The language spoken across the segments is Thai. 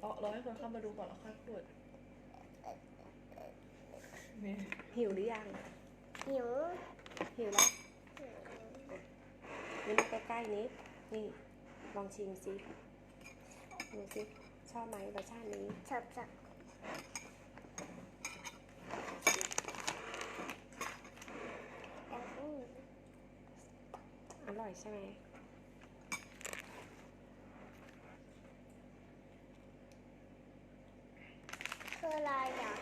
เอารอให้คนเข้ามาดูก่อนแล้วค่อยพูดนี่หิวหรือยัง หิว หิวแล้วนี่มาใกล้ๆนี้ นี่ ลองชิมซิดูซิชอบไหมรสชาตินี้จับจับอืมอร่อยใช่ไหม คื อะไรอะ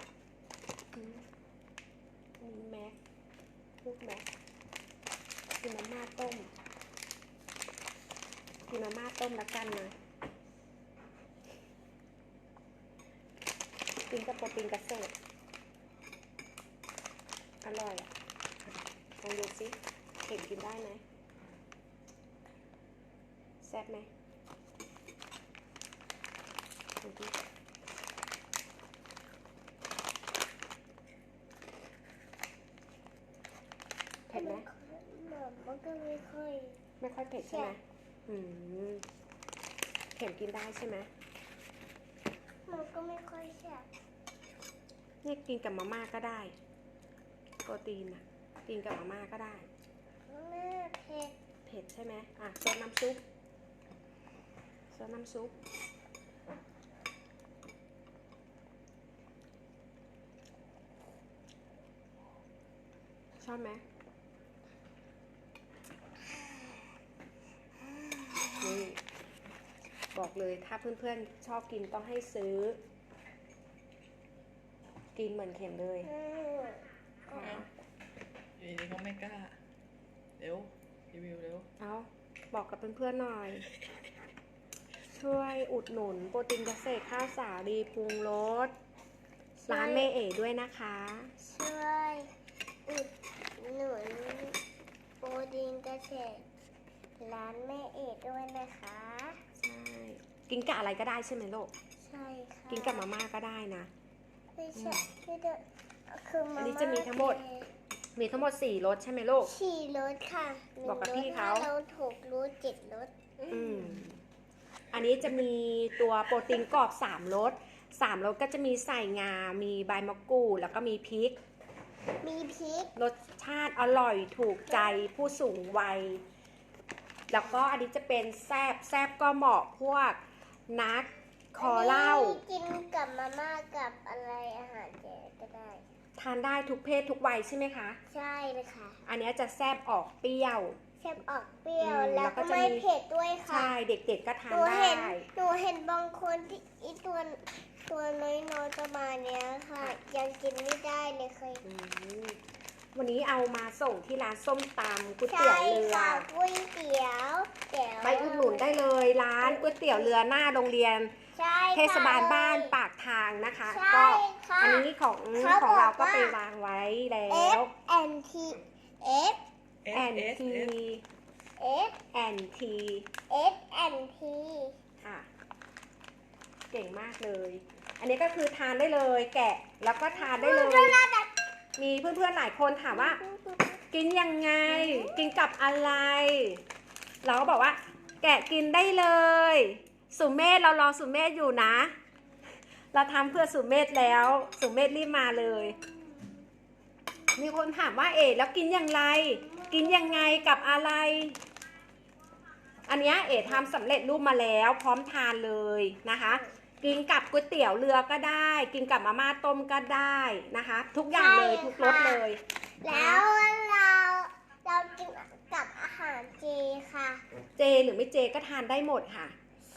มีแม็กลูกแม็กกินมาม่าต้มกินมาม่าต้มแล้วกันนะกินกับโปรตีนเกษตรอร่อยอะลองดูสิเห็นกินได้ไหมแซ่บไหมดูดิ ผ็ดไหมมันก็ไม่ค่อย ไม่ค่อยเผ็ดใช่ไหมใช่อืมเข็มกินได้ใช่ไหมมันก็ไม่ค่อยแซ่บเนี่ยกินกับมาม่าก็ได้ โปรตีนอะ กินกับมาม่าก็ได้แม่เผ็ด เผ็ดใช่ไหมอะซดน้ำซุปซดน้ำซุปชอบไหมนี่ บอก เลยถ้าเพื่อนๆชอบกินต้องให้ซื้อ กินเหมือนเข็มเลยอืมนะคะอยู่ดีๆก็ไม่กล้า เร็วรีวิวเร็ว เอาบอกกับเพื่อนๆหน่อย ช่วยอุดหนุนโปรตีนเกษตรข้าวสาลีปรุงรสร้านแม่เอ๋ด้วยนะคะ ช่วยอุดหนุนโปรตีนเกษตรร้านแม่เอกด้วยนะคะใช่ กินกับอะไรก็ได้ใช่ไหมลูก ใช่ค่ะกินกับมาม่าก็ได้นะ ไม่ใช่คือเดคือมาอันนี้จะมีทั้งหมด มีทั้งหมด4รสใช่ไหมลูก สี่รสค่ะหนึ่งบอกกับรสพี่เขาห้รสหกรสเจ็ดรสอืมอันนี้จะมีตัวโปรตีนกรอบ3รส3รสก็จะมีใส่งา มีใบมะกรูดแล้วก็มีพริก มีพริก รสชาติอร่อยถูกใจผู้สูงวัย แล้วก็อันนี้จะเป็นแซบแซบก็เหมาะพวก นักคอเหล้าอันนี้กินกับมาม่ากับอะไรอาหารแจก็ได้ ทานได้ทุกเพศทุกวัยใช่ไหมคะ ใช่เลยค่ะอันเนี้ยจะแซบออกเปรี้ยวแซ่บออกเปรี้ยว อืมแล้วแล้วก็ก็จะไม่มี เผ็ดด้วยค่ะ ใช่เด็กๆก็ทาหนนูได้ เห็นหนูเห็นบางคนที่อีตัวตัวน้อยๆประมาณเนี้ยค่ะ ยังกินไม่ได้เลยเคยอืมวันนี้เอามาส่งที่ร้านส้มตำก๋วยใช่เตี๋ยวเรือ ค่ะก๋วยเตี๋ยวเตี๋ยว ร้านก๋วยเตี๋ยวเรือหน้าโรงเรียน ใช่เทศบาลบ้านค่ะปากทางนะคะ ใช่ก็ค่ะอันนี้ของเขาของเราบอกก็ว่า ไปวางไว้แล้เอวฟแอนทีเอฟเอแอสนเอสทีเอสเอฟแอนทีเอฟแอนทีค่ะ เก่งมากเลย อันนี้ก็คือทานได้เลยแกะแล้วก็ทานได้เลย มีเพื่อนๆหลายคนถามว่า กินยังไง กินกับอะไร เราก็บอกว่าแกะกินได้เลย สุเมธเรารอสุเมธอยู่นะ เราทำเพื่อสุเมธแล้ว สุเมธรีบมาเลย มีคนถามว่าเอ๋แล้วกินอย่างไร กินยังไงกับอะไร อันเนี้ยเอ๋ทำสำเร็จรูปมาแล้วพร้อมทานเลยนะคะกินกับก๋วยเตี๋ยวเรือก็ได้ กินกับมาม่าต้มก็ได้นะคะ ทุกอย่างเลยทุกรสเลย แล้วเราเรากินกับอาหารเจค่ะเจหรือไม่เจก็ทานได้หมดค่ะ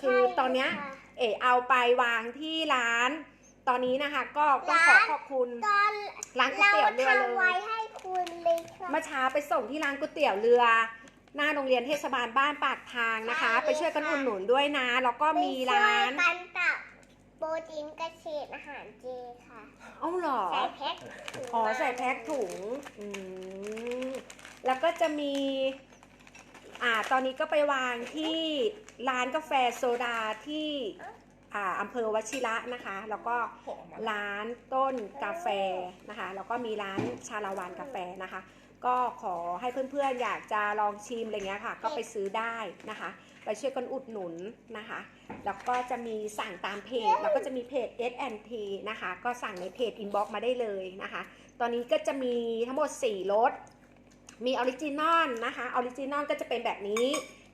คือตอนเนี้ยใช่ค่ะเออเอาไปวางที่ร้าน ตอนนี้นะคะก็ต้องขอร้านขอบคุณ ตอนร้านก๋วยเตี๋ยวเรือเลทำไว้ยให้คุณเลยค่ะ เมื่อเช้าไปส่งที่ร้านก๋วยเตี๋ยวเรือ หน้าโรงเรียนเทศบาลบ้านปากทางนะคะ ใช่ไปช่วยกันค่ะอุดหนุนด้วยนะ แล้วก็มีร้าน ไปช่วยกันตักโปรตีนเกษตรอาหารเจค่ะเอ้าเหรอ ใส่แพ็คถุงอ๋อ ใส่แพ็คถุง อืม แล้วก็จะมี อ่าตอนนี้ก็ไปวางที่ร้านกาแฟโซดาที่อ่าอำเภอวชิระนะคะ แล้วก็ร้านต้นกาแฟนะคะ แล้วก็มีร้านชาลาวานกาแฟนะคะ ก็ขอให้เพื่อนๆอยากจะลองชิมอะไรเงี้ยค่ะ ก็ไปซื้อได้นะคะ ไปช่วยกันอุดหนุนนะคะ แล้วก็จะมีสั่งตามเพจ แล้วก็จะมีเพจ S&T นะคะ ก็สั่งในเพจ inbox มาได้เลยนะคะ ตอนนี้ก็จะมีทั้งหมด 4รส มีออริจินอลนะคะออริจินอลก็จะเป็นแบบนี้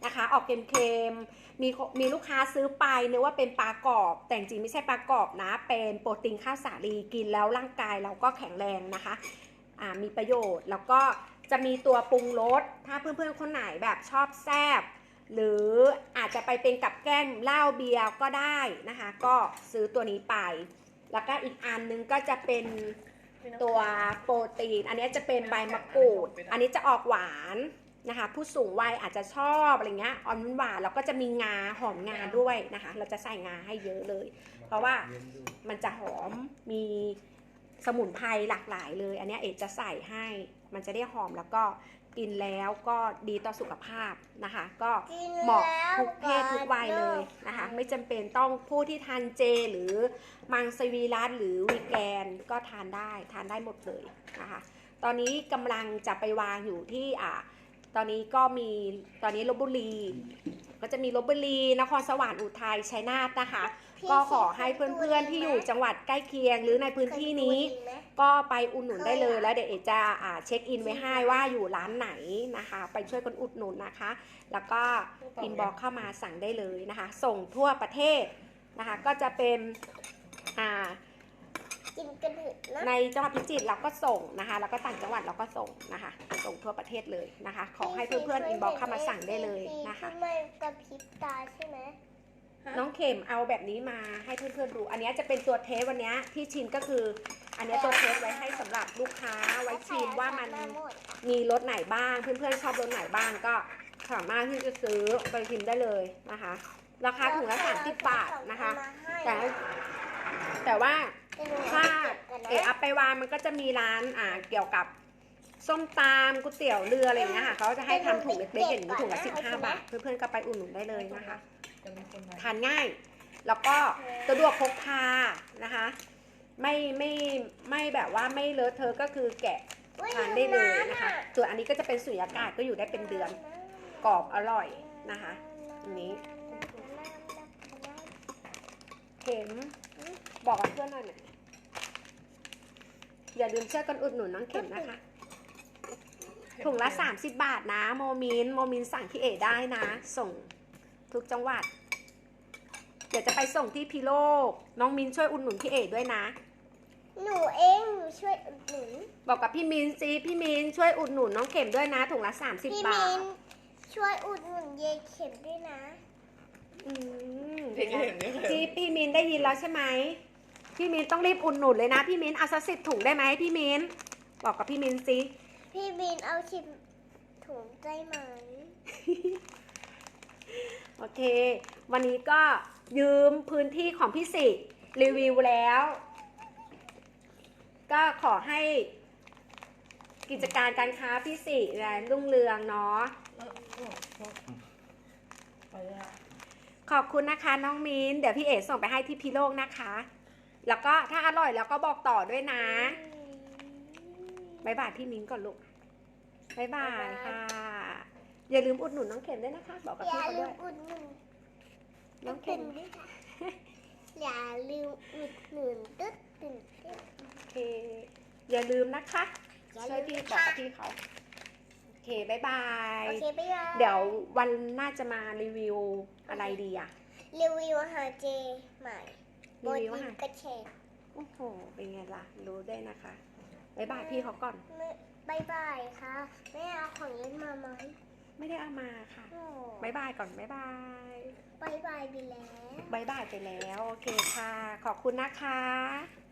นะคะ ออกเค็มๆมีมีลูกค้าซื้อไปนึกว่าเป็นปลากรอบ แต่จริงไม่ใช่ปลากรอบนะ เป็นโปรตีนข้าวสาลีกินแล้วร่างกายเราก็แข็งแรงนะคะอ่ามีประโยชน์แล้วก็จะมีตัวปรุงรสถ้าเพื่อนๆคนไหนแบบชอบแซบหรืออาจจะไปเป็นกับแก้มเหล้าเบียร์ก็ได้นะคะ ก็ซื้อตัวนี้ไป แล้วก็อีกอันนึงก็จะเป็น ตัวโปรตีน อันนี้จะเป็นใบมะกรูด อันนี้จะออกหวานนะคะ ผู้สูงวัยอาจจะชอบอะไรเงี้ยอ่อนหวานแล้วก็จะมีงาหอมงาด้วยนะคะ เราจะใส่งาให้เยอะเลย เพราะว่ามันจะหอมมีสมุนไพรหลากหลายเลย อันเนี้ยเอกจะใส่ให้ มันจะได้หอมแล้วก็ กินแล้วก็ดีต่อสุขภาพนะคะ ก็กินเหมาะแล้วทุกเพศทุกวัยเลยนะคะ ไม่จำเป็นต้องผู้ที่ทานเจหรือมังสวิรัตหรือวีแกนก็ทานได้ทานได้หมดเลยนะคะ ตอนนี้กำลังจะไปวางอยู่ที่อ่าตอนนี้ก็มีตอนนี้ลบบุรี ก็จะมีลบบุรีนครสวรรค์อุทัยชัยนาทนะคะพี่ ก็ขอให้เพื่อนๆที่อยู่จังหวัดใกล้เคียง หรือในพื้นที่นี้เคยดูดีไหมก็ไปอุดหนุนได้เลยแล้วเดี๋ยวเอจะอ่าเช็คอินไว้ให้ว่าอยู่ร้านไหนนะคะ ไปช่วยกันอุดหนุนนะคะ แล้วก็อินบ็อกเข้ามาสั่งได้เลยนะคะ ส่งทั่วประเทศนะคะ ก็จะเป็นอ่ากินกันเถอะนะในจังหวัดพิจิตรเราก็ส่งนะคะ แล้วก็ต่างจังหวัดเราก็ส่งนะคะ ส่งทั่วประเทศเลยนะคะ ขอให้เพื่อนๆอินบ็อกเข้ามาสั่งได้เลยนะคะที่ไม่กระพริบตาใช่ไหม น้องเข็มเอาแบบนี้มาให้เพื่อนๆดู อันนี้จะเป็นตัวเทสวันนี้ที่ชิมก็คือ อันนี้ตัวเทสไว้ให้สำหรับลูกค้าไว้ชิมว่ามันหมดมีรสไหนบ้าง เพื่อนๆชอบรสไหนบ้างก็สามารถที่จะซื้อไปชิมได้เลยนะคะ ราคาถุงละ30บาทนะคะ แต่แต่ว่าถ้าเอออัพไปวานมันก็จะมีร้านอ่าเกี่ยวกับส้มตำก๋วยเตี๋ยวเรืออะไรอย่างเงี้ยค่ะเขาจะให้ทำถุงเล็กๆอย่างนี้ถุงละ15บาท เพื่อนๆก็ไปอุ่นหนุนได้เลยนะคะจะมีคนมา ทานง่าย แล้วก็สะดวกพกพานะคะ ไม่ไม่ไม่แบบว่าไม่เลอะเทอะก็คือแกะทานได้เลยนะคะ ส่วนอันนี้ก็จะเป็นสุญญากาศก็อยู่ได้เป็นเดือนกรอบอร่อยนะคะอันนี้เข็มบอกกับเพื่อนหน่อยหน่อยอย่าลืมช่วยกันอุดหนุนน้องเข็มนะคะถุงละ 30 บาทนะ โมมิน โมมินสั่งที่เอได้นะ ส่งทุกจังหวัดเดี๋ยวจะไปส่งที่พิโลก น้องมินช่วยอุดหนุนพี่เอด้วยนะ หนูเองหนูช่วยอุดหนุนบอกกับพี่มินซีพี่มินช่วยอุดหนุนน้องเข็มด้วยนะถุงละ30 พี่บามิทนช่วยอุดหนุนเยายเข็มด้วยนะ อืมเด็กเห็นเนี่ยจีพี่มินได้ยินแล้วใช่ไหมพี่มินต้องรีบอุดหนุนเลยนะ พี่มินเอาสักสิบถุงได้ไหมพี่มินบอกกับพี่มินสิพี่มินเอาชิมถุงใจไหม โอเค วันนี้ก็ ยืมพื้นที่ของพี่สิรีวิวแล้ว ก็ขอให้กิจการการค้าพี่สิเจริญรุ่งเรืองเนาะไปละขอบคุณนะคะน้องมินเดี๋ยวพี่เอ๋ส่งไปให้ที่พิโลกนะคะ แล้วก็ถ้าอร่อยแล้วก็บอกต่อด้วยนะบายบายพี่มินก่อนลูกบายบายค่ะ อย่าลืมอุดหนุนน้องเข็มด้วยนะคะ บอกกับอย่าพี่เขาลืด้วยมอุดห นุนน้องเข็มด้วยค่ะอย่าลืมอุดหนุนตึ๊ดตึ๊ดตึ๊ดโอเค อย่าลืมนะคะอย่าช่วยลืพี่มบอกค่ะกับพี่เขา โอเคบายบาย โอเคไปเลยเดี๋ยววันหน่าจะมารีวิวอะไรดีอะรีวิวอาหารเจใหม่รีวิวอาหารกระเฉดโอ้โห เป็นไงล่ะ รู้ได้วยนะคะบายบายพี่เขาก่อนไม่บายบายค่ะ แม่เอาของเล่นมาไหม ไม่ได้เอามาค่ะโอ้บายบายก่อนบายบายบายบายไปแล้วบายบายไปแล้ว โอเคค่ะ ขอบคุณนะคะ